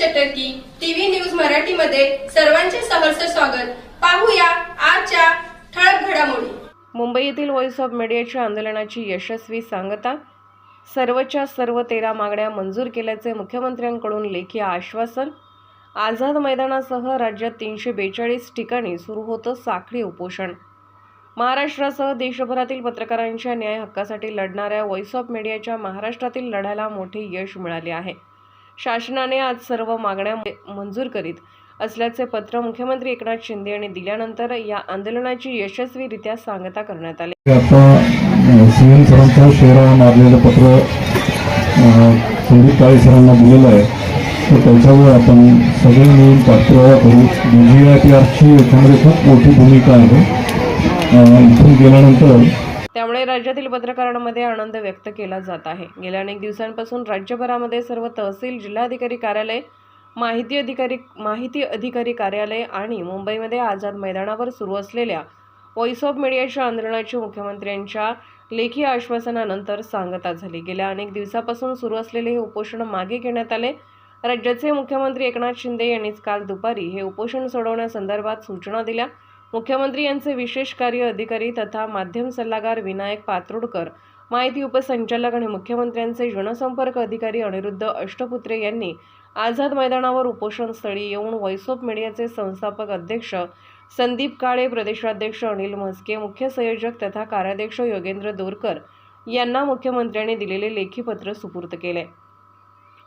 चटर्की TV news मराठीमध्ये सर्वांचे सहर्ष स्वागत. पाहूया आजच्या ठळक घडामोडी. मुंबईतील व्हॉइस ऑफ मीडियाच्या आंदोलनाची यशस्वी सांगता सर्वच्या सर्व तेरा मागण्या मंजूर केल्याचे मुख्यमंत्र्यांकडून लेखी आश्वासन आझाद मैदानासह राज्यात तीनशे बेचाळीस ठिकाणी सुरू होतं साखळी उपोषण. महाराष्ट्रासह देशभरातील पत्रकारांच्या न्याय हक्कासाठी लढणाऱ्या व्हॉइस ऑफ मीडियाच्या महाराष्ट्रातील लढ्याला मोठे यश मिळाले आहे. शासनाने आज सर्व मागण्या मंजूर करीत असल्याचे पत्र मुख्यमंत्री एकनाथ शिंदे यांनी दिल्यानंतर या आंदोलनाची यशस्वीरित्या सांगता करण्यात आली. आता सीएम सरांचं शेरा मारलेलं पत्र संदीप काळे सरांना दिलेलं आहे. तर त्याच्यावर आपण सगळे मिळून पाठपुरावा करू. डी जी आय पी आरची याच्यामध्ये खूप मोठी भूमिका आहे. इथून गेल्यानंतर त्यामुळे राज्यातील पत्रकारांमध्ये आनंद व्यक्त केला जात आहे. गेल्या अनेक दिवसांपासून राज्यभरामध्ये सर्व तहसील जिल्हाधिकारी कार्यालय माहिती अधिकारी माहिती अधिकारी कार्यालय आणि मुंबईमध्ये आझाद मैदानावर सुरू असलेल्या व्हॉइस ऑफ मीडियाच्या आंदोलनाची मुख्यमंत्र्यांच्या लेखी आश्वासनानंतर सांगता झाली. गेल्या अनेक दिवसापासून सुरू असलेले हे उपोषण मागे घेण्यात आले. राज्याचे मुख्यमंत्री एकनाथ शिंदे यांनीच काल दुपारी हे उपोषण सोडवण्यासंदर्भात सूचना दिल्या. मुख्यमंत्री यांचे विशेष कार्य अधिकारी तथा माध्यम सल्लागार विनायक पात्रोडकर माहिती उपसंचालक आणि मुख्यमंत्र्यांचे जनसंपर्क अधिकारी अनिरुद्ध अष्टपुत्रे यांनी आझाद मैदानावर उपोषणस्थळी येऊन व्हॉइस ऑफ मीडियाचे संस्थापक अध्यक्ष संदीप काळे प्रदेशाध्यक्ष अनिल म्हस्के मुख्य संयोजक तथा कार्याध्यक्ष योगेंद्र दोरकर यांना मुख्यमंत्र्यांनी दिलेले लेखी पत्र सुपूर्द केले.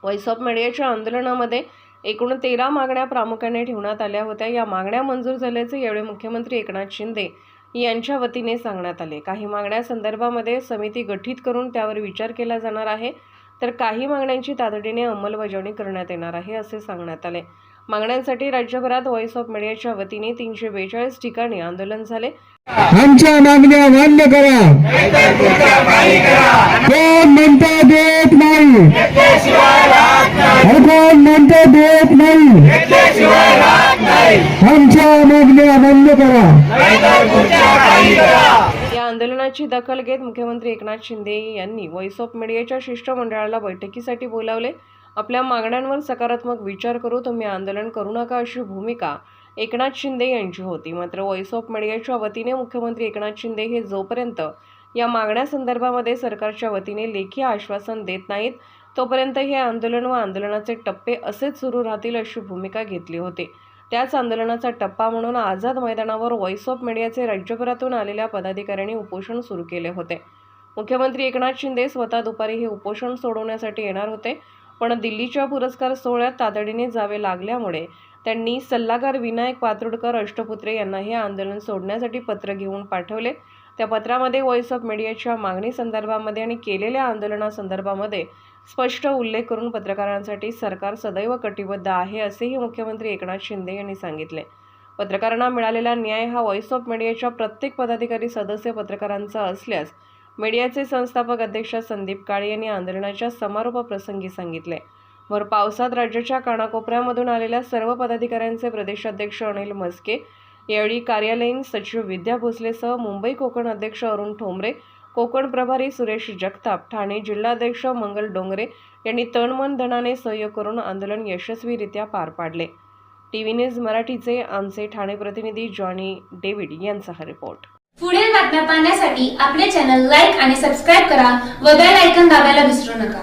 व्हॉइस ऑफ मीडियाच्या आंदोलनामध्ये एकूण तेरा मागण्या प्रामुख्याने ठेवण्यात आल्या होत्या. या मागण्या मंजूर झाल्याचे यावेळी मुख्यमंत्री एकनाथ शिंदे यांच्या वतीने सांगण्यात आले. काही मागण्या संदर्भामध्ये समिती गठीत करून त्यावर विचार केला जाणार आहे. तर काही मागण्यांची तातडीने अंमलबजावणी करण्यात येणार आहे असे सांगण्यात आले. मागण्यांसाठी राज्यभरात व्हॉइस ऑफ मीडियाच्या वतीने तीनशे बेचाळीस ठिकाणी आंदोलन झाले. आमच्या मागण्या मान्य करा. कोण म्हणतो देत नाही. अरे कोण देत नाही. आमच्या मागण्या बंद करा. या आंदोलनाची दखल घेत मुख्यमंत्री एकनाथ शिंदे यांनी व्हॉइस ऑफ मीडियाच्या शिष्टमंडळाला बैठकीसाठी बोलावले. आपल्या मागण्यांवर सकारात्मक विचार करू तुम्ही आंदोलन करू नका अशी भूमिका एकनाथ शिंदे यांची होती. मात्र व्हॉइस ऑफ मीडियाच्या वतीने मुख्यमंत्री एकनाथ शिंदे हे जोपर्यंत या मागण्यासंदर्भामध्ये सरकारच्या वतीने लेखी आश्वासन देत नाहीत तोपर्यंत हे आंदोलन व आंदोलनाचे टप्पे असेच सुरू राहतील अशी भूमिका घेतली होती. त्याच आंदोलनाचा टप्पा म्हणून आझाद मैदानावर व्हॉइस ऑफ मीडियाचे राज्यभरातून आलेल्या पदाधिकाऱ्यांनी उपोषण सुरू केले होते. मुख्यमंत्री एकनाथ शिंदे स्वतः दुपारी हे उपोषण सोडवण्यासाठी येणार होते पण दिल्लीच्या पुरस्कार सोहळ्यात तातडीने जावे लागल्यामुळे त्यांनी सल्लागार विनायक पातुडकर अष्टपुत्रे यांना हे आंदोलन सोडण्यासाठी पत्र घेऊन पाठवले. त्या पत्रामध्ये व्हॉइस ऑफ मीडियाच्या मागणी संदर्भामध्ये आणि केलेल्या आंदोलनासंदर्भामध्ये स्पष्ट उल्लेख करून पत्रकारांसाठी सरकार सदैव कटिबद्ध आहे असेही मुख्यमंत्री एकनाथ शिंदे यांनी सांगितले. पत्रकारांना मिळालेला न्याय हा व्हॉइस ऑफ मीडियाच्या प्रत्येक पदाधिकारी सदस्य पत्रकारांचा असल्यास मीडियाचे संस्थापक अध्यक्ष संदीप काळे यांनी आंदोलनाच्या समारोपप्रसंगी सांगितले. भर पावसात राज्याच्या कानाकोपऱ्यामधून आलेल्या सर्व पदाधिकाऱ्यांचे प्रदेशाध्यक्ष अनिल म्हस्के यावेळी कार्यालयीन सचिव विद्या भोसलेसह मुंबई कोकण अध्यक्ष अरुण ठोंबरे कोकण प्रभारी सुरेश जगताप ठाणे जिल्हाध्यक्ष मंगल डोंगरे यांनी तणमन धनाने सहयोग करून आंदोलन यशस्वीरित्या पार पाडले. टीव्ही न्यूज मराठीचे आमचे ठाणे प्रतिनिधी जॉनी डेव्हिड यांचा हा रिपोर्ट. पुढील बातम्या पाहण्यासाठी आपले चॅनल लाईक आणि सबस्क्राईब करा व बेल आयकन दाबायला विसरू नका.